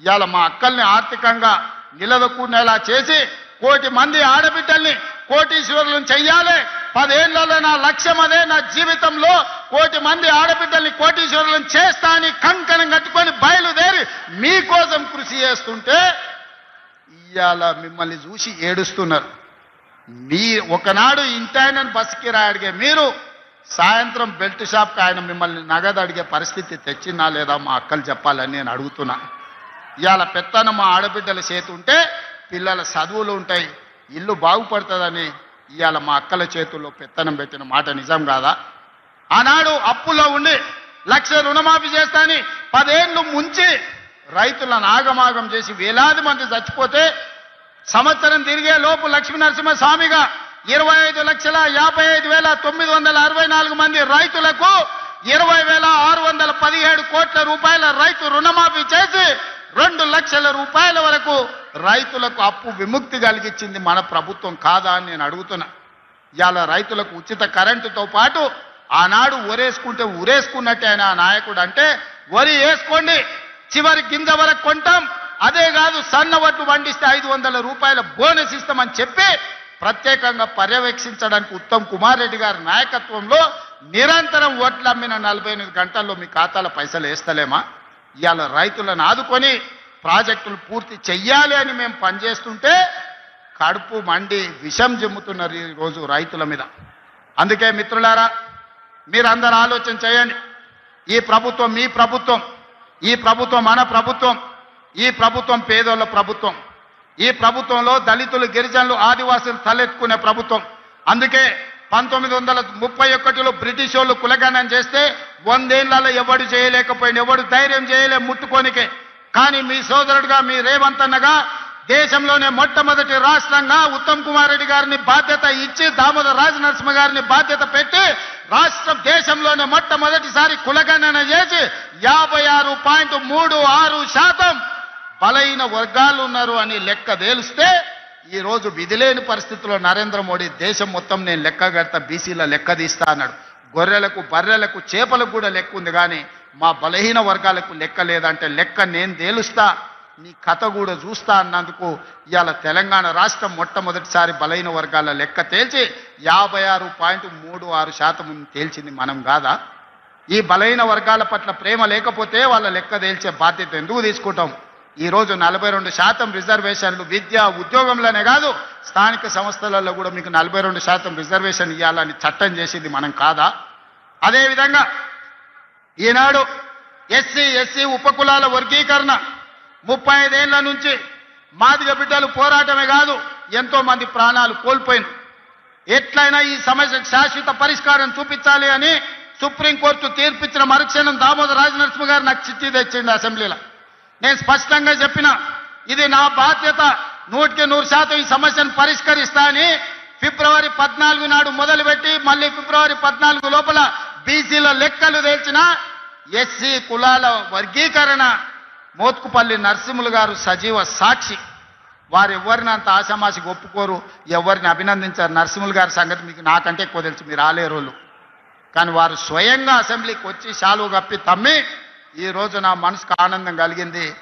ఇవాళ మా అక్కల్ని ఆర్థికంగా నిలదొక్కునేలా చేసి కోటి మంది ఆడబిడ్డల్ని కోటీశ్వరులను చెయ్యాలి. పదేళ్ళలో నా లక్ష్యం అదే నా జీవితంలో కోటి మంది ఆడబిడ్డల్ని కోటీశ్వరులను చేస్తా అని కంకణం కట్టుకొని బయలుదేరి మీకోసం కృషి చేస్తుంటే ఇవాళ మిమ్మల్ని చూసి ఏడుస్తున్నారు. మీ ఒకనాడు ఇంటాయనని బస్కి అడిగే మీరు సాయంత్రం బెల్ట్ షాప్కి ఆయన మిమ్మల్ని నగదు అడిగే పరిస్థితి తెచ్చిందా లేదా మా అక్కలు చెప్పాలని నేను అడుగుతున్నా. ఇవాళ పెత్తన మా ఆడబిడ్డల చేతి ఉంటే పిల్లల చదువులు ఉంటాయి. ఇల్లు బాగుపడుతుందని ఇవాళ మా అక్కల చేతుల్లో పెత్తనం పెట్టిన మాట నిజం కాదా? ఆనాడు అప్పుల్లో ఉండి లక్ష రుణమాఫీ చేస్తాని పదేళ్ళు ముంచి రైతులను ఆగమాగం చేసి వేలాది మంది చచ్చిపోతే సంవత్సరం తిరిగే లోపు లక్ష్మీనరసింహస్వామిగా స్వామిగా ఇరవై ఐదు లక్షల యాభై ఐదు వేల తొమ్మిది వందల అరవై నాలుగు మంది రైతులకు ఇరవై వేల ఆరు వందల పదిహేడు కోట్ల రూపాయల రైతు రుణమాఫీ లక్షల రూపాయల వరకు రైతులకు అప్పు విముక్తి కలిగించింది మన ప్రభుత్వం కాదా అని నేను అడుగుతున్నా. ఇవాళ రైతులకు ఉచిత కరెంటుతో పాటు ఆనాడు ఒరేసుకుంటే ఉరేసుకున్నట్టే ఆయన ఆ నాయకుడు అంటే వరి వేసుకోండి చివరి గింజ వరకు కొంటాం అదే కాదు సన్న వడ్లు పండిస్తే ఐదు వందల రూపాయల బోనస్ ఇస్తామని చెప్పి ప్రత్యేకంగా పర్యవేక్షించడానికి ఉత్తమ్ కుమార్ రెడ్డి గారి నాయకత్వంలో నిరంతరం ఓట్లు అమ్మిన నలభై ఎనిమిది గంటల్లో మీ ఖాతాలో పైసలు వేస్తలేమా? ఇవాళ రైతులను ఆదుకొని ప్రాజెక్టులు పూర్తి చెయ్యాలి అని మేము పనిచేస్తుంటే కడుపు మండి విషం జమ్ముతున్నారు ఈ రోజు రైతుల మీద. అందుకే మిత్రులారా మీరందరూ ఆలోచన చేయండి. ఈ ప్రభుత్వం మీ ప్రభుత్వం ఈ ప్రభుత్వం మన ప్రభుత్వం ఈ ప్రభుత్వం పేదోళ్ళ ప్రభుత్వం ఈ ప్రభుత్వంలో దళితులు గిరిజనులు ఆదివాసులు తలెత్తుకునే ప్రభుత్వం. అందుకే పంతొమ్మిది వందల ముప్పై ఒకటిలో బ్రిటిష్ వాళ్ళు కులగణం చేస్తే వందేళ్ళలో ఎవడు చేయలేకపోయింది ఎవడు ధైర్యం చేయలే ముట్టుకోనికే. కానీ మీ సోదరుడుగా మీ రేవంత్ అన్నగా దేశంలోనే మొట్టమొదటి రాష్ట్రంగా ఉత్తమ్ కుమార్ రెడ్డి గారిని బాధ్యత ఇచ్చి దామోదర్ రాజ నరసింహ గారిని బాధ్యత పెట్టి రాష్ట్రం దేశంలోనే మొట్టమొదటిసారి కులగణన చేసి యాభై ఆరు పాయింట్ మూడు ఆరు శాతం బలైన వర్గాలు ఉన్నారు అని లెక్క తేలిస్తే ఈ రోజు విధిలేని పరిస్థితుల్లో నరేంద్ర మోడీ దేశం మొత్తం నేను లెక్క కడతా బీసీల లెక్క తీస్తా అన్నాడు. గొర్రెలకు బర్రెలకు చేపలకు కూడా లెక్క ఉంది కానీ మా బలహీన వర్గాలకు లెక్క లేదంటే లెక్క నేను తేలుస్తా నీ కథ కూడా చూస్తా అన్నందుకు ఇవాళ తెలంగాణ రాష్ట్రం మొట్టమొదటిసారి బలహీన వర్గాల లెక్క తేల్చి యాభై ఆరు పాయింట్ మూడు ఆరు శాతం తేల్చింది మనం కాదా? ఈ బలహీన వర్గాల పట్ల ప్రేమ లేకపోతే వాళ్ళ లెక్క తేల్చే బాధ్యత ఎందుకు తీసుకుంటాం? ఈ రోజు నలభై రెండు శాతం రిజర్వేషన్లు విద్య ఉద్యోగంలోనే కాదు స్థానిక సంస్థలలో కూడా మీకు నలభై రెండు శాతం రిజర్వేషన్ ఇవ్వాలని చట్టం చేసింది మనం కాదా? అదేవిధంగా ఈనాడు ఎస్సీ ఎస్సీ ఉపకులాల వర్గీకరణ ముప్పై ఐదేళ్ళ నుంచి మాదిగ బిడ్డలు పోరాటమే కాదు ఎంతో మంది ప్రాణాలు కోల్పోయింది ఎట్లయినా ఈ సమస్యకు శాశ్వత పరిష్కారం చూపించాలి అని సుప్రీంకోర్టు తీర్పిచ్చిన మరుక్షణం దామోదర రాజనరసింహ గారు నాకు చిట్టి తెచ్చింది అసెంబ్లీలో. నేను స్పష్టంగా చెప్పిన ఇది నా బాధ్యత నూటికి నూరు శాతం ఈ సమస్యను పరిష్కరిస్తా అని ఫిబ్రవరి పద్నాలుగు నాడు మొదలుపెట్టి మళ్ళీ ఫిబ్రవరి పద్నాలుగు లోపల బీసీల లెక్కలు తేల్చిన ఎస్సీ కులాల వర్గీకరణ మోత్కుపల్లి నరసింహులు గారు సజీవ సాక్షి. వారు ఎవరిని అంత ఆశామాషికి ఒప్పుకోరు ఎవరిని అభినందించారు. నరసింహులు గారి సంగతి మీకు నాకంటే ఎక్కువ తెలుసు మీరు రాలేరోళ్ళు. కానీ వారు స్వయంగా అసెంబ్లీకి వచ్చి శాలువు కప్పి తమ్మి ఈ రోజు నా మనసుకు ఆనందం కలిగింది.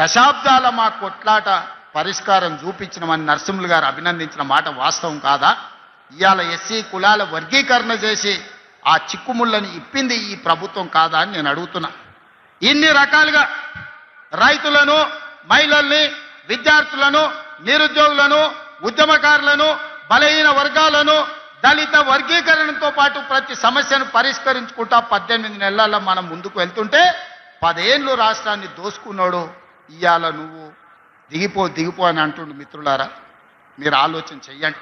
దశాబ్దాల మా కొట్లాట పరిష్కారం చూపించినమని నరసింహులు గారు అభినందించిన మాట వాస్తవం కాదా? ఇవాళ ఎస్సీ కులాల వర్గీకరణ చేసి ఆ చిక్కుముళ్ళని ఇప్పింది ఈ ప్రభుత్వం కాదా అని నేను అడుగుతున్నా. ఇన్ని రకాలుగా రైతులను మహిళల్ని విద్యార్థులను నిరుద్యోగులను ఉద్యమకారులను బలహీన వర్గాలను దళిత వర్గీకరణతో పాటు ప్రతి సమస్యను పరిష్కరించుకుంటా పద్దెనిమిది నెలల్లో మనం ముందుకు వెళ్తుంటే పదేళ్ళు రాష్ట్రాన్ని దోసుకున్నాడు ఇవాళ నువ్వు. దిగిపో దిగిపో అని అంటుండు మిత్రులారా. మీరు ఆలోచన చెయ్యండి.